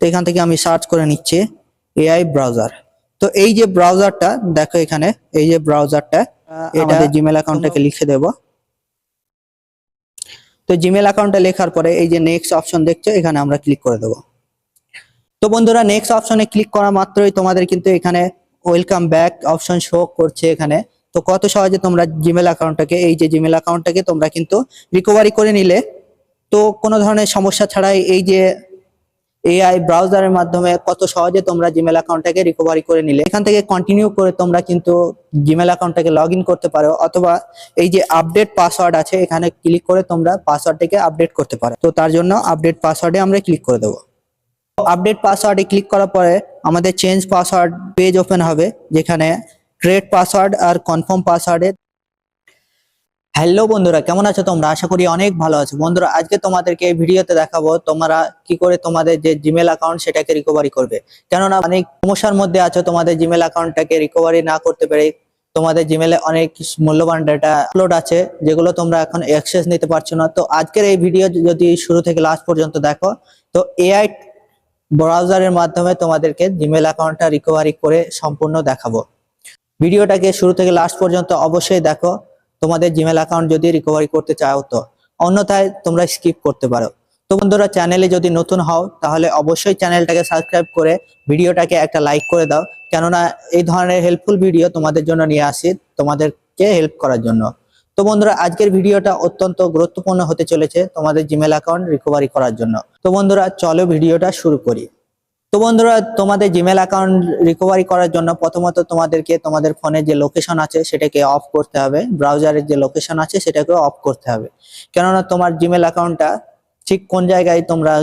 তো এখান থেকে আমি সার্চ করে নিচ্ছি এআই ব্রাউজার তো এই যে ব্রাউজারটা দেখো এখানে এই যে ব্রাউজারটা এটা জিমেল অ্যাকাউন্টটাকে লিখে দেব। তো জিমেল অ্যাকাউন্টটা লেখার পরে এই যে নেক্সট অপশন দেখছ এখানে আমরা ক্লিক করে দেবো। তো বন্ধুরা নেক্সট অপশনে ক্লিক করা মাত্রই তোমাদের কিন্তু এখানে ওয়েলকাম ব্যাক অপশন শো করছে এখানে। তো কত সহজে তোমরা জিমেল অ্যাকাউন্টটাকে এই যে জিমেল অ্যাকাউন্টটাকে তোমরা কিন্তু রিকভারি করে নিলে। তো কোনো ধরনের সমস্যা ছাড়াই এই যে এআই ব্রাউজারের মাধ্যমে কত সহজে তোমরা জিমেল অ্যাকাউন্টটাকে রিকভারি করে নিলে। এখান থেকে কন্টিনিউ করে তোমরা কিন্তু জিমেল অ্যাকাউন্টটাকে লগ ইন করতে পারো, অথবা এই যে আপডেট পাসওয়ার্ড আছে, এখানে ক্লিক করে তোমরা পাসওয়ার্ডটাকে আপডেট করতে পারো। তো তার জন্য আপডেট পাসওয়ার্ডে আমরা ক্লিক করে দেবো। আপডেট পাসওয়ার্ডে ক্লিক করার পরে আমাদের চেঞ্জ পাসওয়ার্ড পেজ ওপেন হবে, যেখানে ক্রিয়েট পাসওয়ার্ড আর কনফার্ম পাসওয়ার্ডে হ্যালো বন্ধুরা, কেমন আছো তোমরা? আশা করি অনেক ভালো আছো। বন্ধুরা, আজকে তোমাদেরকে এই ভিডিওতে দেখাবো তোমরা কি করে তোমাদের যে জিমেল অ্যাকাউন্ট সেটাকে রিকভারি করবে। কেননা অনেক সমস্যার মধ্যে আছো, তোমাদের জিমেল অ্যাকাউন্টটাকে রিকভারি না করতে পেরে তোমাদের জিমেলে অনেক মূল্যবান ডেটা আপলোড আছে, যেগুলো তোমরা এখন অ্যাক্সেস নিতে পারছ না। তো আজকের এই ভিডিও যদি শুরু থেকে লাস্ট পর্যন্ত দেখো, তো এআই ব্রাউজারের মাধ্যমে তোমাদেরকে জিমেল অ্যাকাউন্টটা রিকভারি করে সম্পূর্ণ দেখাবো। ভিডিওটাকে শুরু থেকে লাস্ট পর্যন্ত অবশ্যই দেখো। তোমাদের জিমেল অ্যাকাউন্ট যদি রিকভারি করতে চাও তো, অন্যথায় তোমরা স্কিপ করতে পারো। তো বন্ধুরা চ্যানেলে যদি নতুন হও, তাহলে অবশ্যই চ্যানেলটাকে সাবস্ক্রাইব করে ভিডিওটাকে একটা লাইক করে দাও। কেননা, এই ধরনের হেল্পফুল ভিডিও তোমাদের জন্য নিয়ে আসি, তোমাদেরকে হেল্প করার জন্য। তো বন্ধুরা, আজকের ভিডিওটা অত্যন্ত গুরুত্বপূর্ণ হতে চলেছে তোমাদের জিমেল অ্যাকাউন্ট রিকভারি করার জন্য। তো বন্ধুরা, চলো ভিডিওটা শুরু করি। তো বন্ধুরা, তোমাদের জিমেল অ্যাকাউন্ট রিকভারি করার জন্য প্রথমত তোমাদেরকে তোমাদের ফোনে যে লোকেশন আছে, সেটাকে অফ করতে হবে। ব্রাউজারের যে লোকেশন আছে সেটাকে অফ করতে হবে। কেননা তোমার জিমেল অ্যাকাউন্টটা ঠিক কোন জায়গায় তোমরা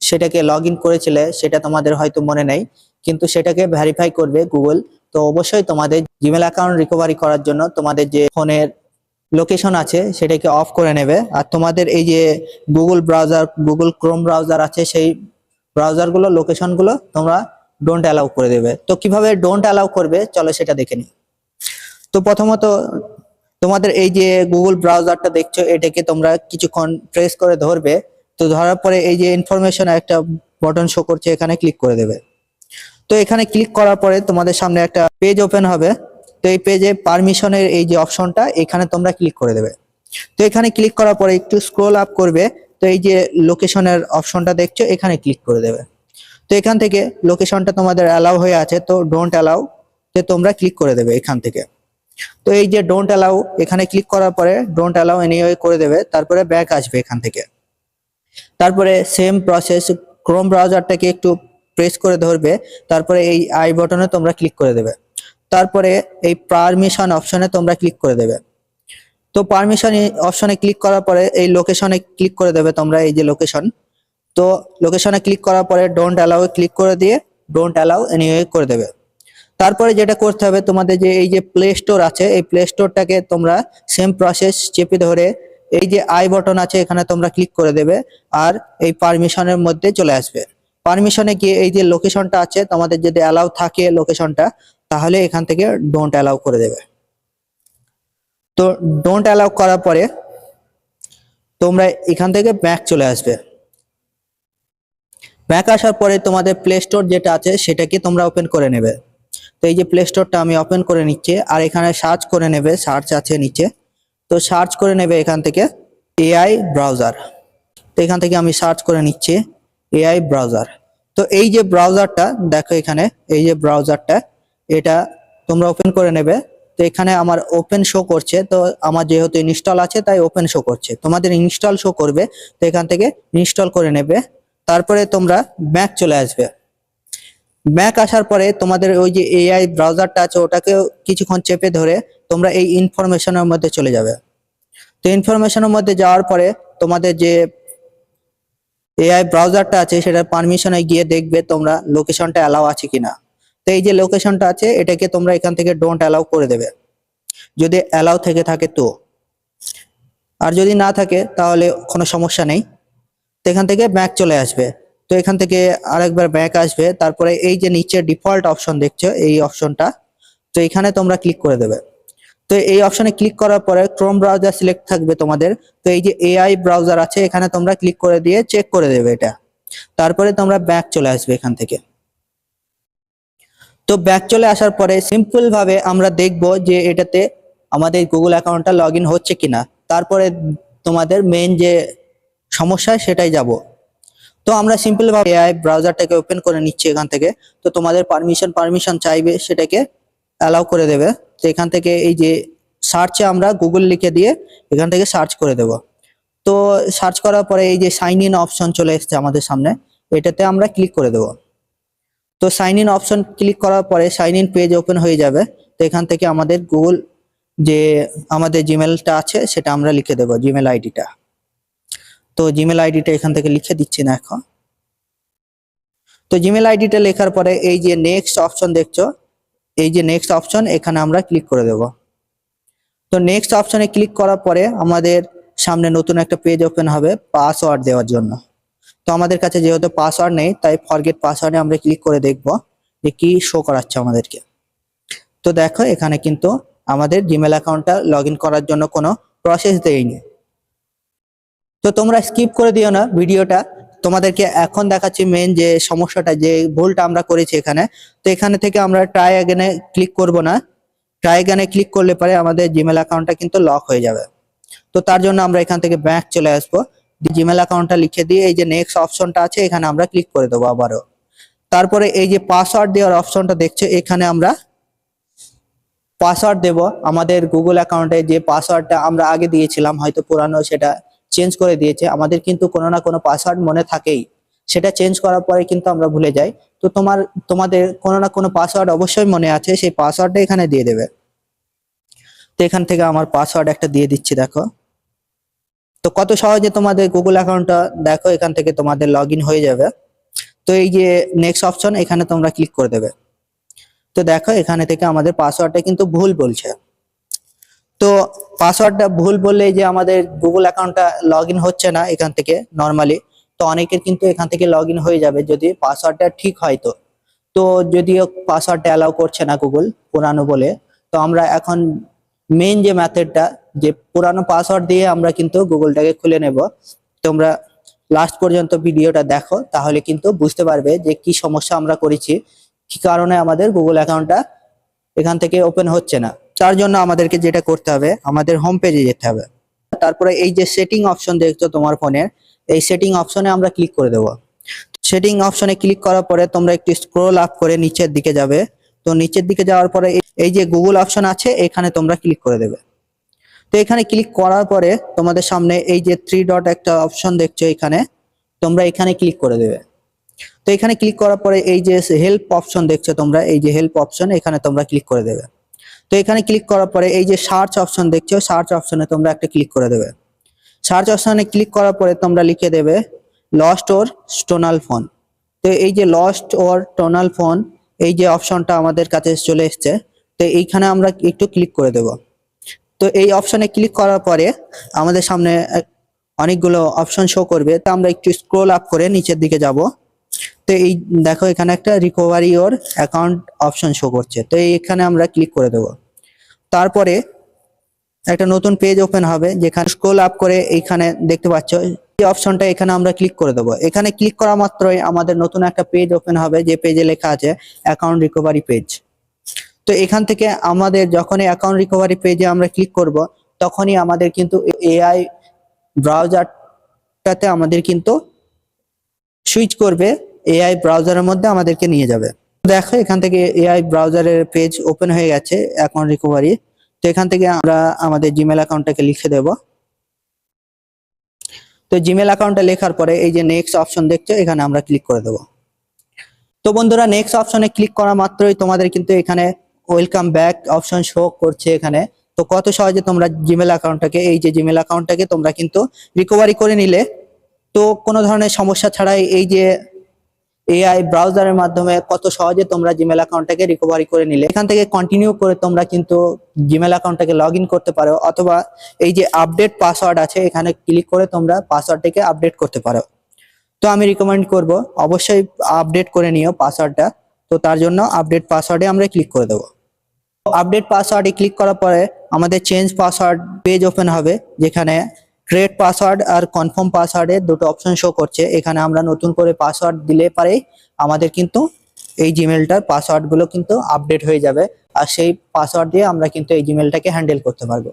সেটাকে লগ ইন করেছিলে, সেটা তোমাদের হয়তো মনে নেই। কিন্তু সেটাকে ভেরিফাই করবে গুগল তো অবশ্যই তোমাদের জিমেল অ্যাকাউন্ট রিকভারি করার জন্য তোমাদের যে ফোনের লোকেশন আছে, সেটাকে অফ করে নেবে। আর তোমাদের এই যে Google browser Google Chrome browser আছে, সেই ব্রাউজারগুলো লোকেশনগুলো তোমরা ডোন্ট অ্যালাউ করে দেবে। তো কীভাবে ডোন্ট অ্যালাউ করবে? চলো সেটা দেখে নিই। তো প্রথমত, তোমাদের এই যে গুগল ব্রাউজারটা দেখছ, এটাকে তোমরা কিছুক্ষণ প্রেস করে ধরবে। তো ধরার পরে এই যে ইনফরমেশন একটা বটন শো করছে, এখানে ক্লিক করে দেবে। তো এখানে ক্লিক করার পরে তোমাদের সামনে একটা পেজ ওপেন হবে। তো এই পেজে পারমিশনের এই যে অপশনটা এখানে তোমরা ক্লিক করে দেবে। তো এখানে ক্লিক করার পরে একটু স্ক্রোল আপ করবে। তো এই যে লোকেশনের অপশনটা দেখছ, এখানে ক্লিক করে দেবে। তো এখান থেকে লোকেশনটা তোমাদের অ্যালাউ হয়ে আছে, তো ডোন্ট অ্যালাউ তো তোমরা ক্লিক করে দেবে এখান থেকে। তো এই যে ডোন্ট অ্যালাউ এখানে ক্লিক করার পরে ডোন্ট অ্যালাউ এনিওয়ে করে দেবে, তারপরে ব্যাক আসবে এখান থেকে। তারপরে সেম প্রসেস ক্রোম ব্রাউজারটাকে একটু প্রেস করে ধরবে, তারপরে এই আই বটনে তোমরা ক্লিক করে দেবে। তারপরে এই পারমিশন অপশনে তোমরা ক্লিক করে দেবে। তো পারমিশন অপশনে ক্লিক করার পরে এই লোকেশনে ক্লিক করে দেবে তোমরা এই যে লোকেশন তো লোকেশনে ক্লিক করার পরে ডোন্ট অ্যালাউ ক্লিক করে দিয়ে ডোন্ট অ্যালাউ এনিওয়ে করে দেবে। তারপরে যেটা করতে হবে তোমাদের যে এই যে প্লে স্টোর আছে, এই প্লে স্টোরটাকে তোমরা সেম প্রসেস চেপে ধরে এই যে আই বটন আছে এখানে তোমরা ক্লিক করে দেবে আর এই পারমিশনের মধ্যে চলে আসবে। পারমিশনে গিয়ে এই যে লোকেশনটা আছে, তোমাদের যদি অ্যালাউ থাকে লোকেশনটা তাহলে এখান থেকে ডোন্ট অ্যালাউ করে দেবে। তো ডোন্ট অ্যালাউ করার পরে তোমরা এখান থেকে ব্যাক চলে আসবে। ব্যাক আসার পরে তোমাদের প্লে স্টোর যেটা আছে সেটাকে তোমরা ওপেন করে নেবে। তো এই যে প্লে স্টোরটা আমি ওপেন করে নিচ্ছি, আর এখানে সার্চ করে নেবে সার্চ আছে নিচে। তো সার্চ করে নেবে এখান থেকে এআই ব্রাউজার তো এখান থেকে আমি সার্চ করে নিচ্ছি এআই ব্রাউজার তো এই যে ব্রাউজারটা দেখো এখানে, এই যে ব্রাউজারটা এটা তোমরা ওপেন করে নেবে। তো এখানে আমার ওপেন শো করছে। তো আমার যেহেতু ইনস্টল আছে, তাই ওপেন শো করছে। তোমাদের ইনস্টল শো করবে, তো এখান থেকে ইনস্টল করে নেবে। তারপরে তোমরা ব্যাক চলে আসবে। ব্যাক আসার পরে তোমাদের ওই যে এআই ব্রাউজারটা আছে ওটাকে কিছুক্ষণ চেপে ধরে তোমরা এই ইনফরমেশনের মধ্যে চলে যাবে। তো ইনফরমেশনের মধ্যে যাওয়ার পরে তোমাদের যে এআই ব্রাউজারটা আছে, সেটার পারমিশনে গিয়ে দেখবে তোমরা লোকেশনটা অ্যালাউ আছে কিনা। তো এই যে লোকেশনটা আছে, এটাকে তোমরা এখান থেকে ডোন্ট অ্যালাউ করে দেবে। যদি অ্যালাউ থেকে থাকে তো। আর যদি না থাকে, তাহলে কোনো সমস্যা নেই। তো এখান থেকে ব্যাক চলে আসবে। তো এখান থেকে আরেকবার ব্যাক আসবে। তারপরে এই যে নিচে ডিফল্ট অপশন দেখছ, এই অপশনটা তো এখানে তোমরা ক্লিক করে দেবে। তো এই অপশনে ক্লিক করার পরে ক্রোম ব্রাউজার সিলেক্ট থাকবে তোমাদের। তো এই যে এআই ব্রাউজার আছে, এখানে তোমরা ক্লিক করে দিয়ে চেক করে দেবে এটা। তারপরে তোমরা ব্যাক চলে আসবে এখান থেকে। তো ব্যাক চলে আসার পরে সিম্পল ভাবে আমরা দেখব যে এটাতে আমাদের গুগল অ্যাকাউন্টটা লগ হচ্ছে কিনা। তারপরে তোমাদের মেন যে সমস্যা সেটাই যাব। তো আমরা সিম্পল ভাবে এআই ব্রাউজারটাকে ওপেন করে নিচ্ছি এখান থেকে। তো তোমাদের পারমিশন পারমিশন চাইবে সেটাকে অ্যালাউ করে দেবে। তো এখান থেকে এই যে সার্চে আমরা গুগল লিখে দিয়ে এখান থেকে সার্চ করে দেব। তো সার্চ করার পরে এই যে সাইন ইন অপশন চলে এসেছে আমাদের সামনে, এটাতে আমরা ক্লিক করে দেব। তো সাইন ইন অপশন ক্লিক করার পরে সাইন ইন পেজ ওপেন হয়ে যাবে। তো এখান থেকে আমাদের গুগল যে আমাদের জিমেলটা আছে, সেটা আমরা লিখে দেবো জিমেল আইডিটা তো জিমেল আইডিটা এখান থেকে লিখে দিচ্ছি না এখন। তো জিমেল আইডিটা লেখার পরে এই যে নেক্সট অপশন দেখছ, এই যে নেক্সট অপশন এখানে আমরা ক্লিক করে দেব। তো নেক্সট অপশনে ক্লিক করার পরে আমাদের সামনে নতুন একটা পেজ ওপেন হবে পাসওয়ার্ড দেওয়ার জন্য। তো আমাদের কাছে যেহেতু পাসওয়ার্ড নেই, তাই ফরগেট পাসওয়ার্ডে আমরা ক্লিক করে দেখব যে কি শো করাচ্ছে আমাদেরকে। তো দেখো, এখানে কিন্তু আমাদের জিমেল অ্যাকাউন্টটা লগ করার জন্য কোনো প্রসেস দেয়নি। তো তোমরা স্কিপ করে দিও না ভিডিওটা। তোমাদেরকে এখন দেখাচ্ছি মেন যে সমস্যাটা, যে ভুলটা আমরা করেছি এখানে। তো এখানে থেকে আমরা ট্রাই অ্যাগেনে ক্লিক করব না। ট্রাই অ্যাগেনে ক্লিক করলে পরে আমাদের জিমেল অ্যাকাউন্টটা কিন্তু লক হয়ে যাবে। তো তার জন্য আমরা এখান থেকে ব্যাক চলে আসব। জিমেল অ্যাকাউন্টটা লিখে দিয়ে এই যে নেক্সট অপশনটা আছে, এখানে আমরা ক্লিক করে দেবো আবারও। তারপরে এই যে পাসওয়ার্ড দেওয়ার অপশনটা দেখছ, এখানে আমরা পাসওয়ার্ড দেব। আমাদের গুগল অ্যাকাউন্টে যে পাসওয়ার্ডটা আমরা আগে দিয়েছিলাম, হয়তো পুরানো, সেটা চেঞ্জ করে দিয়েছে। আমাদের কিন্তু কোনো না কোনো পাসওয়ার্ড মনে থাকেই। সেটা চেঞ্জ করার পরে কিন্তু আমরা ভুলে যাই। তো তোমার, তোমাদের কোনো না কোনো পাসওয়ার্ড অবশ্যই মনে আছে, সেই পাসওয়ার্ডটা এখানে দিয়ে দেবে। তো এখান থেকে আমার পাসওয়ার্ড একটা দিয়ে দিচ্ছি, দেখো। তো কত সহজে তোমাদের গুগল অ্যাকাউন্টটা দেখো, এখান থেকে তোমাদের লগ হয়ে যাবে। তো এই যে নেক্সট অপশন এখানে তোমরা ক্লিক করে দেবে। তো দেখো, এখানে থেকে আমাদের পাসওয়ার্ডটা কিন্তু ভুল বলছে। তো পাসওয়ার্ডটা ভুল বললে যে আমাদের গুগল অ্যাকাউন্টটা লগ হচ্ছে না এখান থেকে নর্মালি তো অনেকের কিন্তু এখান থেকে লগ হয়ে যাবে যদি পাসওয়ার্ডটা ঠিক হয় তো। তো যদিও পাসওয়ার্ডটা অ্যালাউ করছে না গুগল পুরানো বলে, তো আমরা এখন মেন যে মেথডটা যে পুরানো পাসওয়ার্ড দিয়ে আমরা কিন্তু গুগলটাকে খুলে নেব। তোমরা লাস্ট পর্যন্ত ভিডিওটা দেখো, তাহলে কিন্তু বুঝতে পারবে যে কি সমস্যা আমরা করেছি, কি কারণে আমাদের গুগল অ্যাকাউন্টটা এখান থেকে ওপেন হচ্ছে না। তার জন্য আমাদেরকে যেটা করতে হবে, আমাদের হোম পেজে যেতে হবে। তারপরে এই যে সেটিং অপশন দেখছ তোমার ফোনে এই সেটিং অপশনে আমরা ক্লিক করে দেবো। সেটিং অপশনে ক্লিক করার পরে তোমরা একটু স্ক্রোল আপ করে নিচের দিকে যাবে। তো নিচের দিকে যাওয়ার পরে এই- যে গুগল অপশন আছে, এখানে তোমরা ক্লিক করে দেবে। তো এখানে ক্লিক করার পরে তোমাদের সামনে এই যে থ্রি ডট একটা অপশন দেখছ এখানে, তোমরা এখানে ক্লিক করে দেবে। তো এখানে ক্লিক করার পরে এই যে হেল্প অপশন দেখছ তোমরা, এই যে হেল্প অপশন এখানে তোমরা ক্লিক করে দেবে। তো এখানে ক্লিক করার পরে এই যে সার্চ অপশন দেখছ সার্চ অপশনে তোমরা একটা ক্লিক করে দেবে। সার্চ অপশনে ক্লিক করার পরে তোমরা লিখে দেবে লস্ট ওর স্টোনাল ফোন তো এই যে লস্ট ওর টোনাল ফোন এই যে অপশনটা আমাদের কাছে চলে এসছে, তো এইখানে আমরা একটু ক্লিক করে দেব। তো এই অপশনে ক্লিক করার পরে আমাদের সামনে অনেকগুলো অপশন শো করবে। তো আমরা একটু স্ক্রোল আপ করে নিচের দিকে যাব। তো এই দেখো এখানে একটা রিকভারি ওর অ্যাকাউন্ট অপশন শো করছে। তো এইখানে আমরা ক্লিক করে দেব। তারপরে একটা নতুন পেজ ওপেন হবে, যেখানে স্ক্রোল আপ করে এইখানে দেখতে পাচ্ছ, এই অপশনটা এখানে আমরা ক্লিক করে দেবো। এখানে ক্লিক করা মাত্রই আমাদের নতুন একটা পেজ ওপেন হবে, যে পেজে লেখা আছে অ্যাকাউন্ট রিকভারি পেজ তো এখান থেকে আমাদের যখনই অ্যাকাউন্ট রিকভারি পেজে আমরা ক্লিক করব, তখনই আমাদের কিন্তু এআই ব্রাউজারটাতে আমাদের কিন্তু সুইচ করবে এআই ব্রাউজারের মধ্যে আমাদেরকে নিয়ে যাবে। দেখো এখান থেকে এআই ব্রাউজারের পেজ ওপেন হয়ে গেছে অ্যাকাউন্ট রিকভারি তো এখান থেকে আমরা আমাদের জিমেল অ্যাকাউন্টটাকে লিখে দেব। তো জিমেল অ্যাকাউন্টটা লেখার পরে এই যে নেক্সট অপশন দেখছ, এখানে আমরা ক্লিক করে দেব। তো বন্ধুরা নেক্সট অপশনে ক্লিক করা মাত্রই তোমাদের কিন্তু এখানে ওয়েলকাম ব্যাক অপশন শো করছে এখানে। তো কত সহজে তোমরা জিমেল অ্যাকাউন্টটাকে এই যে জিমেল অ্যাকাউন্টটাকে তোমরা কিন্তু রিকভারি করে নিলে। তো কোনো ধরনের সমস্যা ছাড়াই এই যে এআই ব্রাউজারের মাধ্যমে কত সহজে তোমরা জিমেল অ্যাকাউন্টটাকে রিকভারি করে নিলে। এখান থেকে কন্টিনিউ করে তোমরা কিন্তু জিমেল অ্যাকাউন্টটাকে লগ করতে পারো, অথবা এই যে আপডেট পাসওয়ার্ড আছে, এখানে ক্লিক করে তোমরা পাসওয়ার্ডটাকে আপডেট করতে পারো। তো আমি রিকমেন্ড করব, অবশ্যই আপডেট করে নিও পাসওয়ার্ডটা তো তার জন্য আপডেট পাসওয়ার্ডে আমরা ক্লিক করে দেবো। আপডেট পাসওয়ার্ডে ক্লিক করার পরে আমাদের চেঞ্জ পাসওয়ার্ড পেজ ওপেন হবে, যেখানে ক্রিয়েট পাসওয়ার্ড আর কনফার্ম পাসওয়ার্ডে দুটো অপশন শো করছে। এখানে আমরা নতুন করে পাসওয়ার্ড দিলে পারে আমাদের কিন্তু এই জিমেলটার পাসওয়ার্ডগুলো কিন্তু আপডেট হয়ে যাবে আর সেই পাসওয়ার্ড দিয়ে আমরা কিন্তু এই জিমেলটাকে হ্যান্ডেল করতে পারব।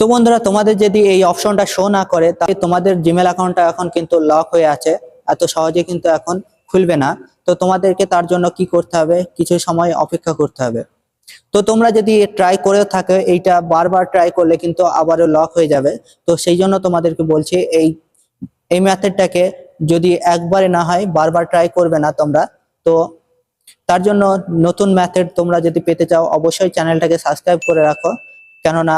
তো বন্ধুরা, তোমাদের যদি এই অপশনটা শো না করে, তাহলে তোমাদের জিমেল অ্যাকাউন্টটা এখন কিন্তু লক হয়ে আছে। এত সহজে কিন্তু এখন খুলবে না। তো তোমাদেরকে তার জন্য কি করতে হবে? কিছু সময় অপেক্ষা করতে হবে। তো তোমরা যদি ট্রাই করে থাকে, এইটা বারবার ট্রাই করলে কিন্তু আবারও লক হয়ে যাবে। তো সেই জন্য তোমাদেরকে বলছি, এই এই মেথডটাকে যদি একবারে না হয়, বারবার ট্রাই করবে না তোমরা, তো তার জন্য নতুন মেথড তোমরা যদি পেতে চাও, অবশ্যই চ্যানেলটাকে সাবস্ক্রাইব করে রাখো। কেননা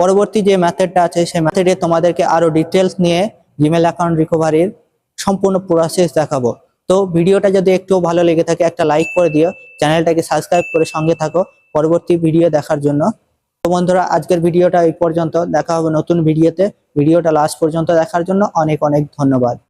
পরবর্তী যে মেথডটা আছে, সেই মেথডে তোমাদেরকে আরও ডিটেলস নিয়ে জিমেল অ্যাকাউন্ট রিকভারির সম্পূর্ণ প্রসেস দেখাবো। তো ভিডিওটা যদি একটু ভালো লেগে থাকে, একটা লাইক করে দিও। চ্যানেলটাকে সাবস্ক্রাইব করে সঙ্গে থাকো। পরবর্তী ভিডিও দেখার জন্য। তো বন্ধুরা, আজকের ভিডিওটা এই পর্যন্ত। দেখা হবে নতুন ভিডিওতে। ভিডিওটা লাস্ট পর্যন্ত দেখার জন্য অনেক অনেক ধন্যবাদ।